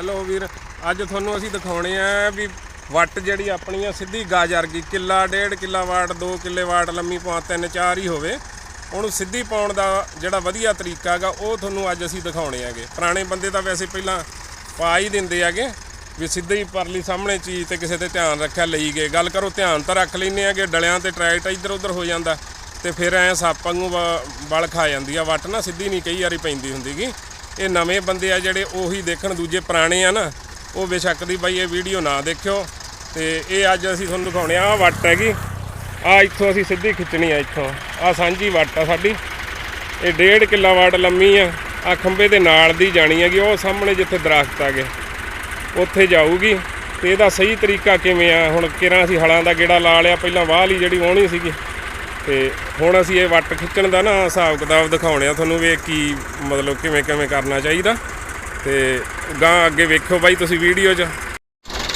Hello ਵੀਰ, ਅੱਜ ਤੁਹਾਨੂੰ ਅਸੀਂ ਦਿਖਾਉਣੇ ਆ ਵੀ ਵੱਟ ਜਿਹੜੀ ਆਪਣੀ ਆ, ਸਿੱਧੀ ਗਾਜ ਵਰਗੀ ਕਿੱਲਾ ਡੇਢ, ਕਿੱਲਾ ਵਾਟ 2 ਕਿੱਲੇ ਵਾਟ, ਲੰਮੀ ਪਾ ਤਿੰਨ, ਚਾਰ ਹੀ ਹੋਵੇ। ਉਹਨੂੰ ਸਿੱਧੀ ਪਾਉਣ ਦਾ ਜਿਹੜਾ ਵਧੀਆ ਤਰੀਕਾ ਹੈਗਾ, ਉਹ ਤੁਹਾਨੂੰ ਅੱਜ ਅਸੀਂ ਦਿਖਾਉਣੇ ਹੈਗੇ। ਪੁਰਾਣੇ ਬੰਦੇ ਤਾਂ ਵੈਸੇ ਪਹਿਲਾਂ ਪਾ ਹੀ ਦਿੰਦੇ ਹੈਗੇ, ਵੀ ਸਿੱਧੇ ਹੀ ਪਰਲੀ ਸਾਹਮਣੇ ਚੀਜ਼ ਤੇ ਕਿਸੇ ਤੇ ਧਿਆਨ ਰੱਖਿਆ ਲਈ ਗਏ। ਗੱਲ ਕਰੋ, ਧਿਆਨ ਤਾਂ ਰੱਖ ਲੈਨੇ ਆਗੇ ਡਲਿਆਂ ਤੇ ਟਰੈਕਟ ਇੱਧਰ ਉੱਧਰ ਹੋ ਜਾਂਦਾ। ਤੇ ਫਿਰ ਐ ਸੱਪ ਵਾਂਗੂ ਵ- ਵਲ ਖਾ ਜਾਂਦੀ ਆ। ਵੱਟ ਨਾ ਸਿੱਧੀ ਨਹੀਂ ਕਈ ਵਾਰੀ ਪੈਂਦੀ ਹੁੰਦੀਗੀ ਇਹ ਨਵੇਂ ਬੰਦੇ ਆ ਜਿਹੜੇ ਉਹੀ ਦੇਖਣ ਦੂਜੇ ਪੁਰਾਣੇ ਆ ਨਾ, ਉਹ ਬੇਸ਼ੱਕ ਦੀ ਬਾਈ ਇਹ ਵੀਡੀਓ ਨਾ ਦੇਖਿਓ। ਤੇ ਇਹ ਅੱਜ ਅਸੀਂ ਤੁਹਾਨੂੰ ਦਿਖਾਉਣੇ ਆ, ਆਹ ਵੱਟ ਹੈਗੀ। ਆ ਇੱਥੋਂ ਅਸੀਂ ਸਿੱਧੀ ਖਿੱਚਣੀ ਆ ਇੱਥੋਂ। ਆ ਸਾਂਝੀ ਵੱਟ ਆ ਸਾਡੀ। ਇਹ ਡੇਢ ਕਿੱਲਾ ਵਾਟ ਲੰਮੀ ਆ। ਆ ਖੰਬੇ ਦੇ ਨਾਲ ਦੀ ਜਾਣੀ ਹੈਗੀ। ਉਹ ਸਾਹਮਣੇ ਜਿੱਥੇ ਦਰਖਤ ਆਗੇ ਉੱਥੇ ਜਾਊਗੀ। ਤੇ ਇਹਦਾ ਸਹੀ ਤਰੀਕਾ ਕਿਵੇਂ ਆ? ਹੁਣ ਕਿਰਾਂ ਅਸੀਂ ਹਲਾਂ ਦਾ ਗੇੜਾ ਲਾ ਲਿਆ। ਪਹਿਲਾਂ ਵਾਹ ਲਈ ਜਿਹੜੀ ਵਾਹੁਣੀ ਸੀਗੀ ਤੇ ਹੁਣ ਅਸੀਂ ਇਹ ਵੱਟ ਖਿੱਚਣ ਦਾ ਨਾ ਹਿਸਾਬ ਕਿਤਾਬ ਦਿਖਾਉਣੇ ਆ। ਤੁਹਾਨੂੰ ਵੀ ਕੀ ਮਤਲਬ ਕਿਵੇਂ ਕਿਵੇਂ ਕਰਨਾ ਚਾਹੀਦਾ। ਤੇ ਗਾਂ ਅੱਗੇ ਵੇਖਿਓ ਬਾਈ ਤੁਸੀਂ ਵੀਡੀਓ 'ਚ।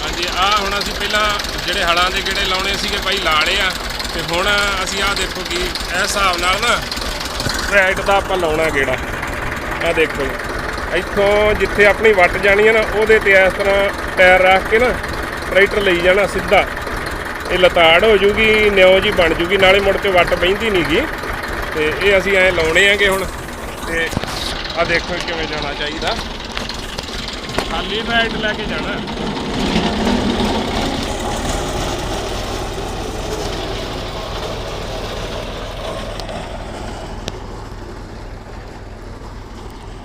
ਹਾਂਜੀ ਆ ਹੁਣ ਅਸੀਂ ਪਹਿਲਾਂ ਜਿਹੜੇ ਹਲਾਂ ਦੇ ਗੇੜੇ ਲਾਉਣੇ ਸੀਗੇ ਬਾਈ ਲਾ ਲਏ ਆ। ਤੇ ਹੁਣ ਅਸੀਂ ਆ ਦੇਖੋ ਕਿ, ਇਸ ਹਿਸਾਬ ਨਾਲ ਨਾ ਰਾਈਟ ਦਾ ਆਪਾਂ ਲਾਉਣਾ ਗੇੜਾ। ਆ ਦੇਖੋ ਜੀ। ਇੱਥੋਂ ਜਿੱਥੇ ਆਪਣੀ ਵੱਟ ਜਾਣੀ ਹੈ ਨਾ, ਉਹਦੇ ਤੇ ਇਸ ਤਰ੍ਹਾਂ ਟਾਇਰ ਰੱਖ ਕੇ ਨਾ, ਟਰੈਕਟਰ ਲਈ ਜਾਣਾ ਸਿੱਧਾ। ਇਹ ਲਤਾੜ ਹੋ ਜੂਗੀ, ਨਿਉ ਜੀ ਬਣ ਜੂਗੀ, ਨਾਲੇ ਮੁੜ ਕੇ ਵੱਟ ਬਹਿੰਦੀ ਨਹੀਂਗੀ ਤੇ ਇਹ ਅਸੀਂ ਐ ਲਾਉਣੇ ਆਂਗੇ ਹੁਣ, ਤੇ ਆ ਦੇਖੋ ਕਿਵੇਂ ਜਾਣਾ ਚਾਹੀਦਾ। ਖਾਲੀ ਰਾਈਟ ਲੈ ਕੇ ਜਾਣਾ।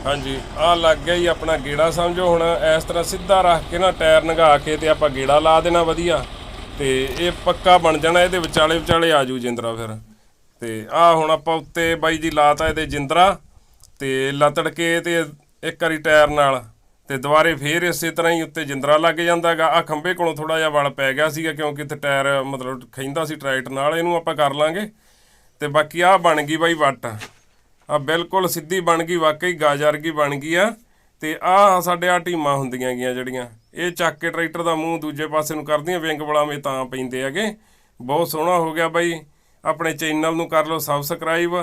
ਹਾਂਜੀ ਆ ਲੱਗ ਗਿਆ ਜੀ ਆਪਣਾ ਗੇੜਾ, ਸਮਝੋ ਹੁਣ, ਇਸ ਤਰ੍ਹਾਂ ਸਿੱਧਾ ਰੱਖ ਕੇ ਨਾ, ਟਾਇਰ ਨਗਾ ਕੇ ਤੇ ਆਪਾਂ ਗੇੜਾ ਲਾ ਦੇਣਾ ਵਧੀਆ। ਤੇ ਇਹ ਪੱਕਾ ਬਣ ਜਾਣਾ, ਇਹਦੇ ਵਿਚਾਲੇ ਵਿਚਾਲੇ ਆ ਜੂ ਜਿੰਦਰਾ ਫਿਰ। ਤੇ ਆ ਹੁਣ ਆਪਾਂ ਉੱਤੇ ਬਾਈ ਜੀ ਲਾਤਾ ਇਹਦੇ ਜਿੰਦਰਾ, ਤੇ ਲਤੜ ਕੇ ਤੇ ਇੱਕ ਵਾਰੀ ਟਾਇਰ ਨਾਲ, ਤੇ ਦੁਬਾਰੇ ਫੇਰ ਇਸੇ ਤਰ੍ਹਾਂ ਹੀ ਉੱਤੇ ਜਿੰਦਰਾ ਲੱਗ ਜਾਂਦਾਗਾ ਆ ਖੰਬੇ ਕੋਲੋਂ ਥੋੜਾ ਜਿਹਾ ਵਲ ਪੈ ਗਿਆ ਸੀਗਾ, ਕਿਉਂਕਿ ਇੱਥੇ ਟਾਇਰ ਮਤਲਬ ਖੈਂਦਾ ਸੀ ਟਰੈਕਟਰ ਨਾਲ, ਇਹਨੂੰ ਆਪਾਂ ਕਰ ਲਾਂਗੇ। ਤੇ ਬਾਕੀ ਆ ਬਣ ਗਈ ਬਾਈ ਵੱਟ। ਆ ਬਿਲਕੁਲ ਸਿੱਧੀ ਬਣ ਗਈ, ਵਾਕਈ ਗਾਜ ਵਰਗੀ ਬਣ ਗਈ ਆ। ਤੇ ਆ ਸਾਡੇ ਆ ਟੀਮਾਂ ਹੁੰਦੀਆਂ ਗੀਆਂ ਜਿਹੜੀਆਂ। ਇਹ ਚੱਕ ਕੇ ਟਰੈਕਟਰ ਦਾ ਮੂੰਹ ਦੂਜੇ ਪਾਸੇ ਨੂੰ ਕਰਦੀਆਂ ਵਿੰਗ ਬਲਾਵੇਂ ਤਾਂ ਪੈਂਦੇ ਹੈਗੇ। ਬਹੁਤ ਸੋਹਣਾ ਹੋ ਗਿਆ ਬਾਈ। ਆਪਣੇ ਚੈਨਲ ਨੂੰ ਕਰ ਲਓ ਸਬਸਕ੍ਰਾਈਬ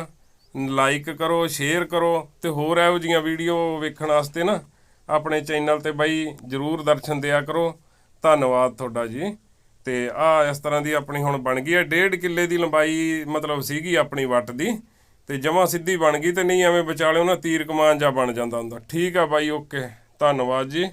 ਲਾਈਕ ਕਰੋ ਸ਼ੇਅਰ ਕਰੋ ਤੇ ਹੋਰ ਇਹੋ ਜੀਆਂ ਵੀਡੀਓ ਵੇਖਣ ਵਾਸਤੇ ਨਾ ਆਪਣੇ ਚੈਨਲ ਤੇ ਬਾਈ ਜਰੂਰ ਦਰਸ਼ਨ ਦਿਆ ਕਰੋ। ਧੰਨਵਾਦ ਤੁਹਾਡਾ ਜੀ। ਤੇ ਆ ਇਸ ਤਰ੍ਹਾਂ ਦੀ ਆਪਣੀ ਹੁਣ ਬਣ ਗਈ ਹੈ। ਡੇਢ ਕਿੱਲੇ ਦੀ ਲੰਬਾਈ ਮਤਲਬ ਸੀਗੀ ਆਪਣੀ ਵੱਟ ਦੀ। ਤੇ ਜਮਾ ਸਿੱਧੀ ਬਣ ਗਈ ਤੇ ਨਹੀਂ ਐਵੇਂ ਵਿਚਾਲੇ ਉਹਨਾਂ ਤੀਰ ਕਮਾਨ ਜਾ ਬਣ ਜਾਂਦਾ ਹੁੰਦਾ। ਠੀਕ ਆ ਬਾਈ ਓਕੇ ਧੰਨਵਾਦ ਜੀ।